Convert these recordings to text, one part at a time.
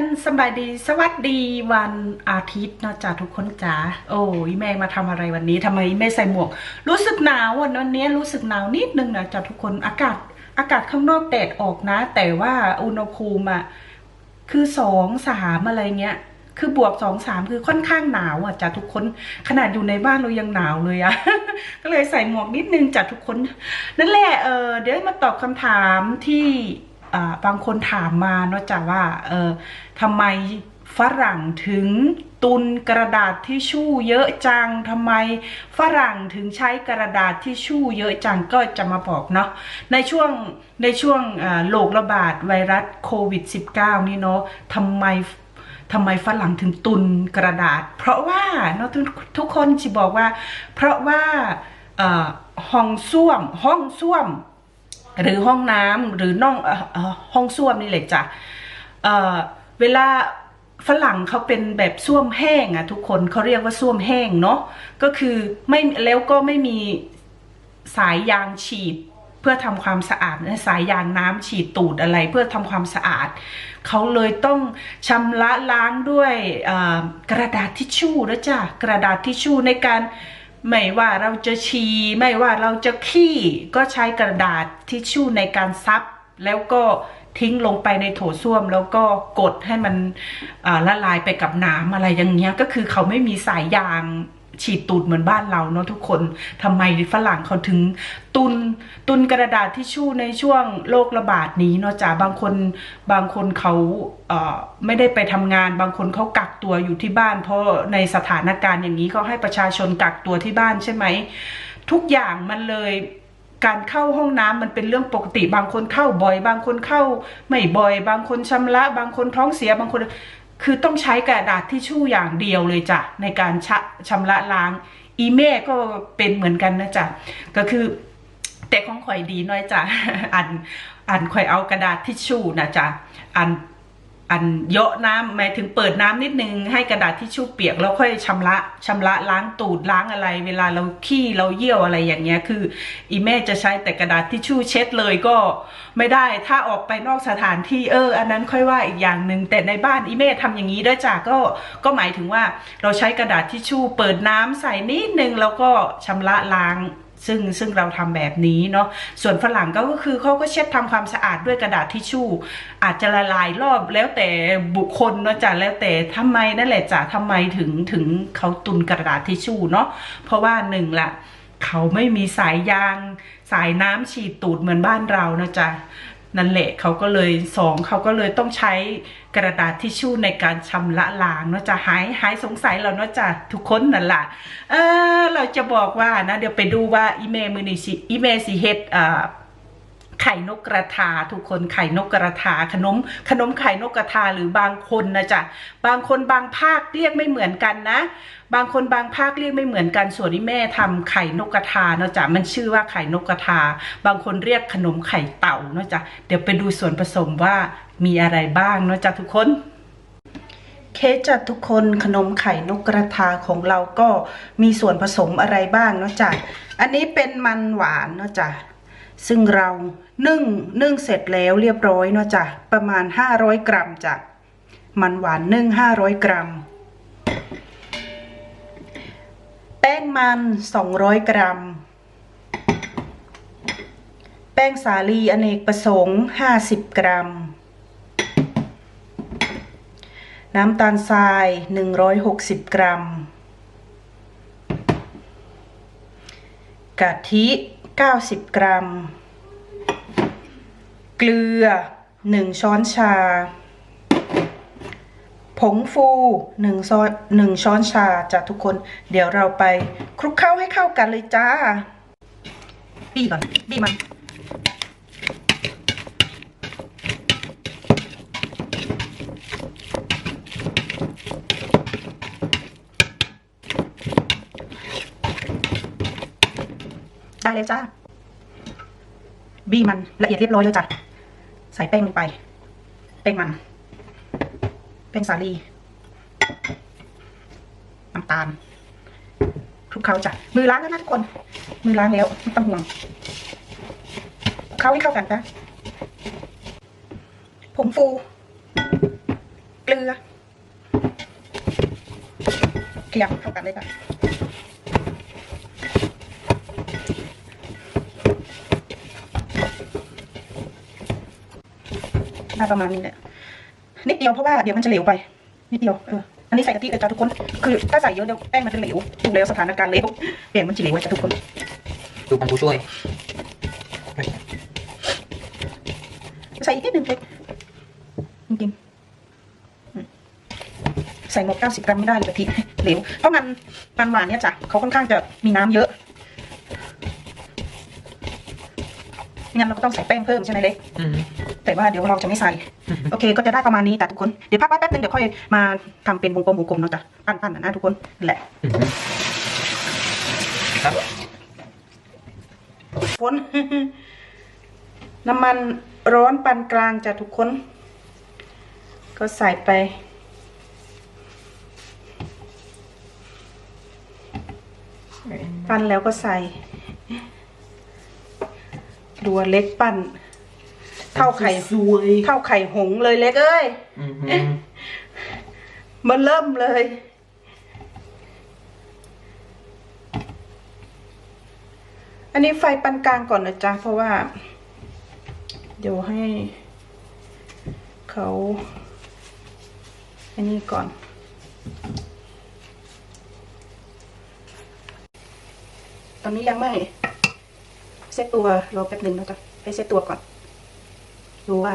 นสบายดี สวัสดีวันอาทิตย์นะจ้าทุกคนจ๋าโอ้ยแม่มาทำอะไรวันนี้ทำไมแม่ใส่หมวก รู้สึกหนาววันวันนี้รู้สึกหนาวนิดนึงนะจ้าทุกคนอากาศอากาศข้างนอกแดดออกนะ แต่ว่าอุณหภูมิอะคือสองสามอะไรเงี้ย คือบวกสองสามคือค่อนข้างหนาวอะจ้ะทุกคนขนาดอยู่ในบ้านเรายังหนาวเลยอะก็เลยใส่หมวกนิดนึงจ้ะทุกคน นั่นแหละเออเดี๋ยวมาตอบคำถามที่ บางคนถามมาเนาะจ้ะว่าเออทำไมฝรั่งถึงตุนกระดาษทิชชู่เยอะจังทำไมฝรั่งถึงใช้กระดาษทิชชู่เยอะจังก็จะมาบอกเนาะในช่วงในช่วงโรคระบาดไวรัสโควิด -19 นี่เนาะทำไมทำไมฝรั่งถึงตุนกระดาษ เพราะว่าเนาะทุกทุกคนจะบอกว่า เพราะว่าห้องส้วมห้องส้วม หรือห้องน้ำหรือน่องออห้องส้วมนี่แหละจ้ะเเวลาฝรั่งเขาเป็นแบบส้วมแห้งอะทุกคนเขาเรียกว่าส้วมแห้งเนาะก็คือไม่แล้วก็ไม่มีสายยางฉีดเพื่อทำความสะอาดสายยางน้ำฉีดตูดอะไรเพื่อทำความสะอาด เขาเลยต้องชำระล้างด้วยกระดาษทิชชู่นะจ้ะกระดาษทิชชู่ในการ ไม่ว่าเราจะฉี่ไม่ว่าเราจะขี้ก็ใช้กระดาษทิชชู่ในการซับ แล้วก็ทิ้งลงไปในโถส้วม แล้วก็กดให้มันละลายไปกับน้ำอะไรอย่างเงี้ยก็คือเขาไม่มีสายยาง ฉีดตูดเหมือนบ้านเราเนาะทุกคนทำไมฝรั่งเขาถึงตุนตุนกระดาษทิชชู่ในช่วงโรคระบาดนี้เนาะจ้าบางคนบางคนเขาเอ่อไม่ได้ไปทำงาน บางคนเขากักตัวอยู่ที่บ้าน เพราะในสถานการณ์อย่างนี้เขาให้ประชาชนกักตัวที่บ้านใช่ไหมทุกอย่างมันเลยการเข้าห้องน้ำมันเป็นเรื่องปกติ บางคนเข้าบ่อย บางคนเข้าไม่บ่อย บางคนชำระ บางคนท้องเสียบางคน คือต้องใช้กระดาษทิชชู่อย่างเดียวเลยจ้ะในการชะชำระล้าง อีเม่ก็เป็นเหมือนกันนะจ๊ะก็คือแต่ของข่อยดีน้อยจ้ะอันอันข่อยเอากระดาษทิชชู่นะจ๊ะอัน อันเยอะน้ำหมายถึงเปิดน้ำนิดนึงให้กระดาษทิชชู่เปียกแล้วค่อยชำระชำระล้างตูดล้างอะไร เวลาเราขี้เราเยี่ยวอะไรอย่างเงี้ยคือ อีแม่จะใช้แต่กระดาษทิชชู่เช็ดเลยก็ไม่ได้ถ้าออกไปนอกสถานที่เออ อันนั้นค่อยว่าอีกอย่างหนึ่งแต่ในบ้านอีแม่ทำอย่างนี้ด้วยจ้ะก็ก็หมายถึงว่าเราใช้กระดาษทิชชู่เปิดน้ำใส่นิดนึงแล้วก็ชำระล้าง ซึ่งซึ่งเราทำแบบนี้เนาะส่วนฝรั่งก็ก็คือเขาก็เช็ดทำความสะอาดด้วยกระดาษทิชชู่ อาจจะละลายรอบแล้วแต่บุคคลเนาะจ้ะแล้วแต่ทำไมนั่นแหละจ้ะทำไมถึงถึงเขาตุนกระดาษทิชชู่เนาะเพราะว่าหนึ่งละเขาไม่มีสายยาง สายน้ำฉีดตูดเหมือนบ้านเรานะจ๊ะนั่นแหละเขาก็เลยสองเขาก็เลยต้องใช้ กระดาษทิชชู่ในการชำระล้างเนาะจะหายหายสงสัยแล้วเนาะจะทุกคนนั่นแหละเออเราจะบอกว่านะเดี๋ยวไปดูว่าอีเมมือนี่สิอีเมสิเฮ็ดอ่าไข่นกกระทาทุกคนไข่นกกระทาขนมขนมไข่นกกระทาหรือบางคนนะจ๊ะบางคนบางภาคเรียกไม่เหมือนกันนะ บางคนบางภาคเรียกไม่เหมือนกันส่วนที่แม่ทำไข่นกกระทาเนาะจ๊ะมันชื่อว่าไข่นกกระทา บางคนเรียกขนมไข่เต่าเนาะจ๊ะเดี๋ยวไปดูส่วนผสมว่า มีอะไรบ้างเนาะจ๊ะทุกคน เคจัดทุกคนขนมไข่นกกระทาของเราก็มีส่วนผสมอะไรบ้างเนาะจ๊ะอันนี้เป็นมันหวานเนาะจ๊ะซึ่งเรานึ่งนึ่งเสร็จแล้วเรียบร้อยเนาะจ๊ะประมาณ 500 กรัมจ้ะมันหวานนึ่ง 500 กรัม แป้งมัน 200 กรัม แป้งสาลีอเนกประสงค์ 50 กรัม น้ำตาลทราย 160 กรัม กะทิ 90 กรัม เกลือ 1 ช้อนชา ผงฟู1ช้อน1ช้อนชาจ้ะทุกคน เดี๋ยวเราไปคลุกเข้าให้เข้ากันเลยจ้า บี้ก่อน บี้มัน ได้เลยจ้าบี้มันละเอียดเรียบร้อยเลยจ้ะใส่แป้งลงไป แป้งมัน แป้งสาลีน้ำตาลคลุกเคล้าจ้ะมือล้างแล้วนะทุกคน มือล้างแล้วไม่ต้องห่วงเคล้าให้เข้ากันจ้ะผงฟูเกลือขยเข้ากันเลยค่ะ ได้ประมาณนี้แหละนิดเดียวเพราะว่าเดี๋ยวมันจะเหลวไป นิดเดียวเอออันนี้ใส่กะทิเลยจ้ะทุกคน คือถ้าใส่เยอะเดี๋ยวแป้งมันจะเหลวถูกแล้วสถานการณ์เหลวแป้งมันจะเหลวจ้ะทุกคน ดูเป็นผู้ช่วยใส่อีกนิดนึงเล็กจริงๆอืมใส่หมดเก้าสิบกรัมไม่ได้เลยกะทิเหลวเพราะมันมันหวานเนี่ยจ้ะเขาค่อนข้างจะมีน้ำเยอะไม่งั้นเราก็ต้องใส่แป้งเพิ่มใช่ไหมเล็กอืม แต่ว่าเดี๋ยวเราจะไม่ใส่ โอเค ก็จะได้ประมาณนี้จ้ะทุกคน เดี๋ยวพักไว้แป๊บนึงเดี๋ยวค่อยมาทำเป็นวงกลมวงกลมเนาะจ้ะปั้นๆนะนะทุกคนนั่นแหละอืมครับฝนน้ำมันร้อนปานกลางจ้ะทุกคน ก็ใส่ไปปั้นแล้วก็ใส่ดัวเล็กปั้น เท่าไข่สวยเท่าไข่หงส์เลยเล็กเอ้ยอืมมันเริ่มเลย อันนี้ไฟปานกลางก่อนนะจ๊ะ เพราะว่า เดี๋ยวให้ เขาอันนี้ก่อนตอนนี้ยังไม่เซตตัวรอแป๊บหนึ่งนะจ๊ะไปเซตตัวก่อน ดูว่า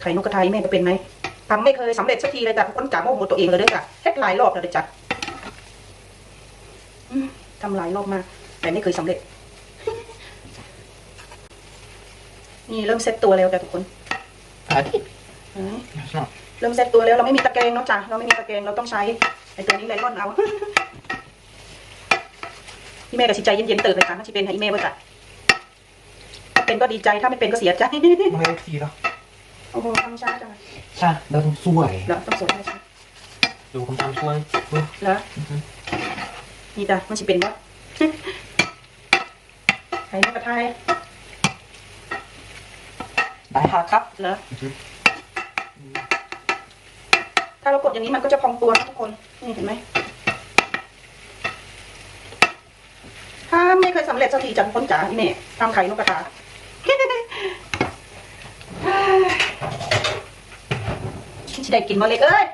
ไข่นกกระทาแม่จะเป็นไหมทำไม่เคยสำเร็จสักทีเลยจ้ะคนจ๋าโมโหตัวเองเลยเด้วยจ้ะเฮ็ดหลายรอบแล้วเด้อจ้ะอืมทำหลายรอบมากแต่ไม่เคยสำเร็จ นี่เริ่มเซตตัวแล้วจ้ะทุกคนอาทิตย์เห็นไหมสนอเริ่มเซตตัวแล้วเราไม่มีตะแกรงเนาะจ้ะเราไม่มีตะแกรงเราต้องใช้ไอ้ตัวนี้ไลลอนเอาพี่แม่กับชิใจเย็นๆเติร์เลยจ้ะถ้าชิเป็นให้อีแม่ว่าจ้ะถ้า เป็นก็ดีใจถ้าไม่เป็นก็เสียใจไม่ได้ทีแล้วโอ้โหทำช้าจังใช่เราต้องสวยเหรอต้องสวยใช่ดูคำทำสวยดูเหรออือฮึนี่จ้ะมันสิเป็นวะไข่นกกระทายได้ค่ะครับเหรออือฮึถ้าเรากดอย่างนี้มันก็จะพองตัวนะทุกคน นี่เห็นไหมถ้าไม่เคยสำเร็จสักทีจังคนจ๋านี่แม่ทำไข่นกกระทา ที่ได้กินมาเล็กเอ้ย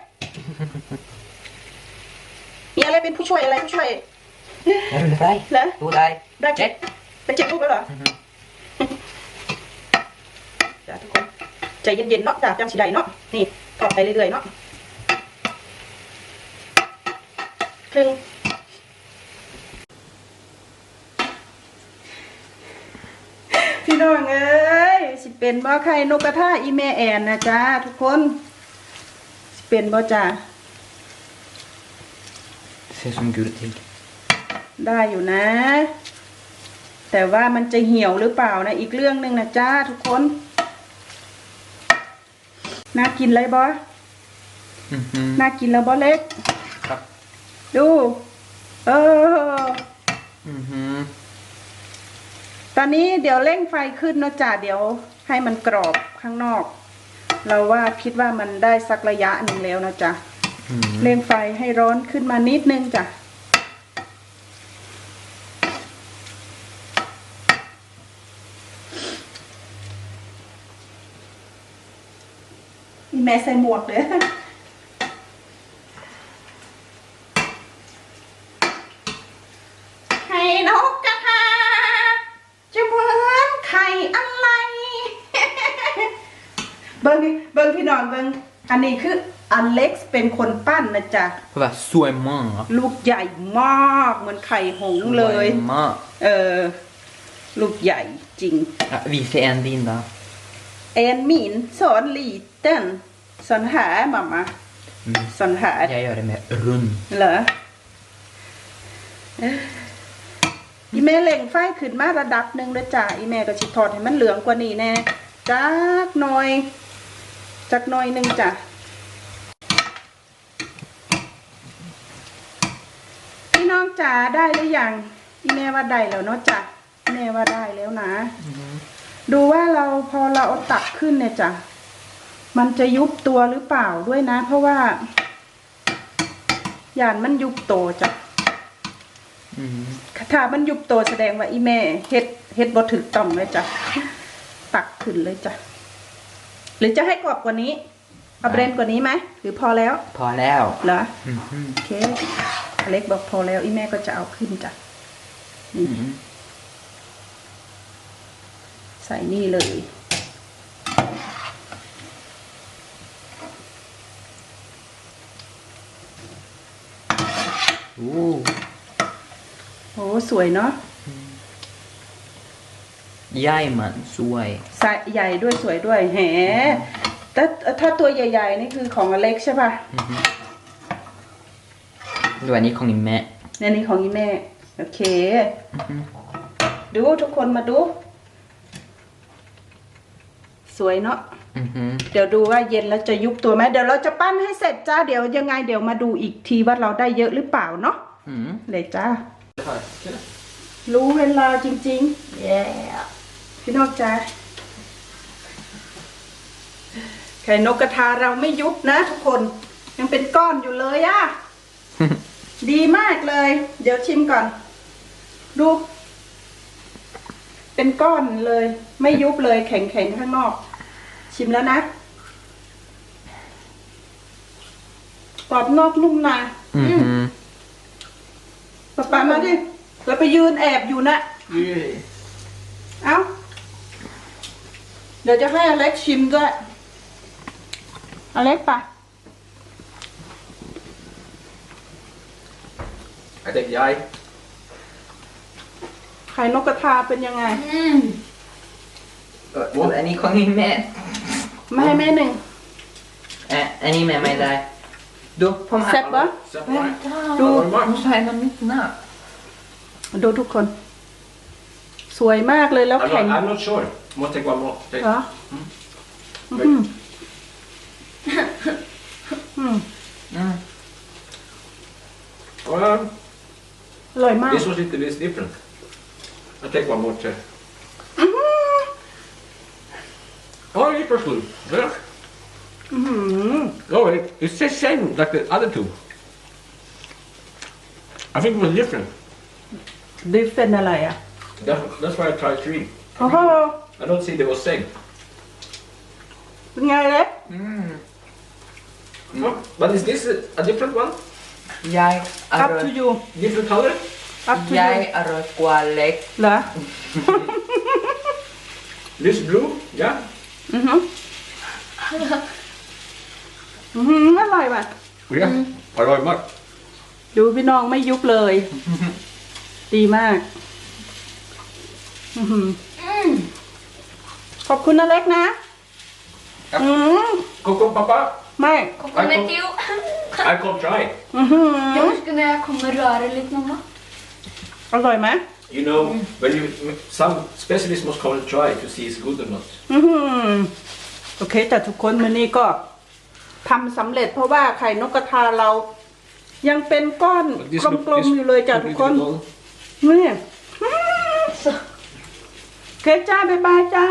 มีอะไรเป็นผู้ช่วยอะไรผู้ช่วยได้ดูได้เหรอดูได้ได้เจ็ดเป็นเจ็ดลูกแล้วเหรออือฮึจ้าทุกคนใจเย็นๆเนาะจ้าจังสีใดเนาะนี่ทอดไปเรื่อยๆเนาะครึ่งพี่น้องเอ้ยสิเป็นบ่ไข่นกกระทาอีเมแอนนะจ้าทุกคนสิ เป็นบ่จ้า ser som gul till ได้อยู่นะ แต่ว่ามันจะเหี่ยวหรือเปล่านะอีกเรื่องหนึ่งนะจ้าทุกคนน่ากินเลยบออือฮึน่ากินแล้วบอเล็ก ครับ ดู เอออือฮึตอนนี้เดี๋ยวเร่งไฟขึ้นนะจ้าเดี๋ยวให้มันกรอบข้างนอก เราว่าคิดว่ามันได้สักระยะหนึ่งแล้วนะจ๊ะอืมเร่งไฟให้ร้อนขึ้นมานิดนึงจ้ะนี่แม่ใส่หมวกเลย ไข่นกกระทาจะเหมือนไข่อะไร เบิ้งเบิ้งพี่น้องเบิ้งอันนี้คืออ เล็กซ์เป็นคนปั้นนะจ๊ะเพราะว่าสวยมาก ลูกใหญ่มากเหมือนไข่หงส์เลย สวยมากเออ ลูกใหญ่จริง อะ visa en din då แอนมินสอนลีเต้นสอนหามามา mm. สอนหา jag gör det med rund เหรอเอ้ยอีแม่เล่งไฟขึ้นมาระดับหนึ่งเลยจ้ะอีแม่ก็ชิทอดให้มันเหลืองกว่านี้แน่จักหน่อยจักหน่อยหนึ่งจ้ะพี่น้ องจ๋าได้หรือยังอีแม่ว่าได้แล้วเนาะจ้ะแม่ว่าได้แล้วนะ ดูว่าเราพอเราเอาตักขึ้นเนี่ยจ้ะมันจะยุบตัวหรือเปล่าด้วยนะ เพราะว่าย่านมันยุบโตจ้ะอืมถ้ามันยุบโตแสดงว่าอีแม่เฮ็ดเฮ็ดบ่ถูกต้องเลยจ้ะตักขึ้นเลยจ้ะหรือจะให้กรอบกว่านี้เอาเบรนกว่านี้ไหมหรือพอแล้ว พอแล้วเหรออืมอืมโอเคอ เล็กบอกพอแล้วอีแม่ก็จะเอาขึ้นจ้ะอืมใส่นี่เลย โอ้โอ้สวยเนาะใหญ่มันสวยใส่ใหญ่ด้วยสวยด้วยแหมแต่ถ้าตัวใหญ่ ๆ นี่คือของอเล็กใช่ป่ะ ดูอันนี้ของแม่ในนี้ของอีแม่ โอเคอืมดูทุกคนมาดู สวยเนาะอืมอืมเดี๋ยวดูว่าเย็นแล้วจะยุบตัวไหมเดี๋ยวเราจะปั้นให้เสร็จจ้าเดี๋ยวยังไงเดี๋ยวมาดูอีกทีว่าเราได้เยอะหรือเปล่าเนาะอืมเลยจ้า รู้เวลาจริงๆเย้พี่นกจ้าไข่นกกระทาเราไม่ยุบนะทุกคน ยังเป็นก้อนอยู่เลยอะ ดีมากเลย เดี๋ยวชิมก่อน ดู เป็นก้อนเลย ไม่ยุบเลยแข็งๆข้างนอก ชิมแล้วนะกรอบนอกนุ่มในอืมอืมป๊าป๊ามาดิเราไปยืนแอบอยู่นะเอ้า เดี๋ยวจะให้อเล็กชิมด้วย อเล็กปะ I think jag. ไข่นกกระทาเป็นยังไงดูอันนี้ของแม่ไม่ให้แม่หนึ่งอะอันนี้แม่ไม่ได้ ดูผมแซ่บปะ Separate. ดูผมใส่น้ำนิดหน่าดูทุกคน สวยมากเลยแล้ว I'm แข็ง not, I'm not sure. Must take one more. Take. เหรออืม อืมอืม Um, อร่อยมาก this was a little bit different. I'll take one more too. อื้อหือ Oh, it was good. Yeah. อื้อหือ Oh, it, it's the same like the other two. I think it was different. ดิฟเฟนอะไรอ่ะ That, that's why I tried three. โอ้โห I don't see they were same. เป็นไงเล็ก อืม Oh, but is this a, a different one? ใหญ่อ up ร่อย to you Different color? up to ใหญ่ you อร่อยกว่าเล็ก เหรอ This blue? Yeah. อือหืออือหืออร่อยว่ะ Yeah. I like much. ดูพี่น้องไม่ยุบเลย ดีมากอื้อหือขอบคุณนะเล็กนะอืม Coco Papa, ไม่ Kommer med Theo. I can try. อือหือ Jag önskar när jag kommer röra lite mamma. อร่อยไหม You know, when you some specialists must come and try to see it's good or not. อือหือโอเคแต่ทุกคนวันนี้ก็ทำสำเร็จเพราะว่าไข่นกกระทาเรา ยังเป็นก้อน But this กลมๆอยู่เลยจ้ะ look ทุก little คน bit old. นี่โอเคจ้า บ๊ายบายจ้า